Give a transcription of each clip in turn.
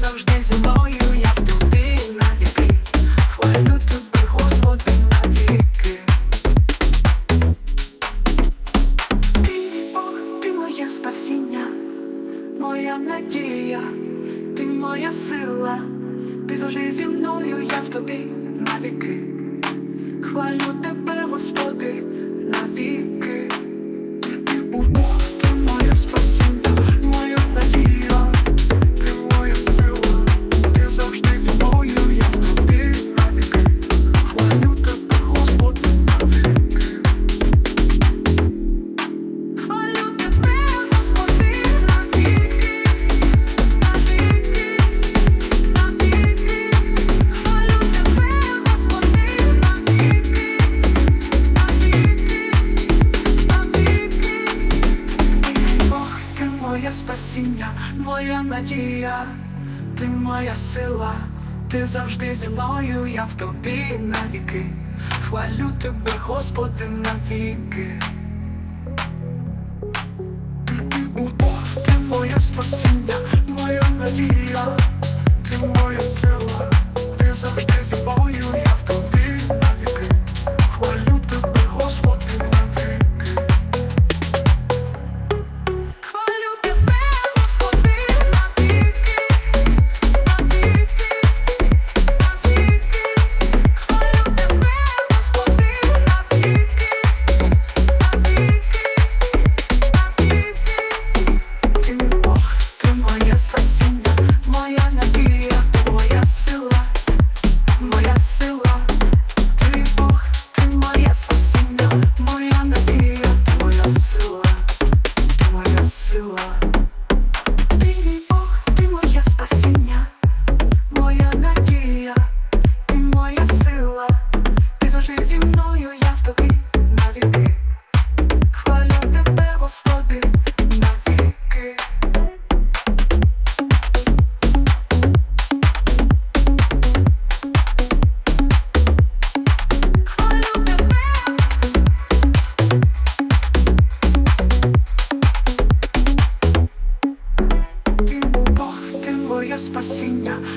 завжди зі мною, я в тобі навіки, хвалю тебе, Господи, навіки. Ти ти моє спасіння, моя надія, ти моя сила, ти завжди зі мною, я в тобі навіки, хвалю тебе, Господи. тіння, моя надія, ти моя сила, ти завжди зі мною, я в тобі навіки. Хвалю тебе, Господи, навіки. Бог, ти моє спасіння, моя надія.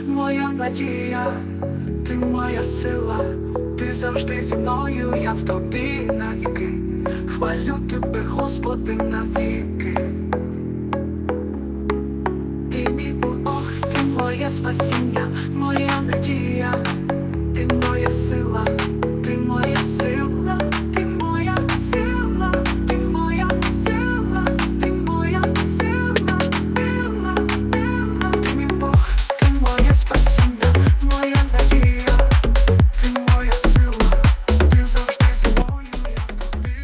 моя надія, ти моя сила, ти завжди зі мною, я в тобі навіки, хвалю тебе, Господи, навіки. Ти мій Бог, ти моє спасіння.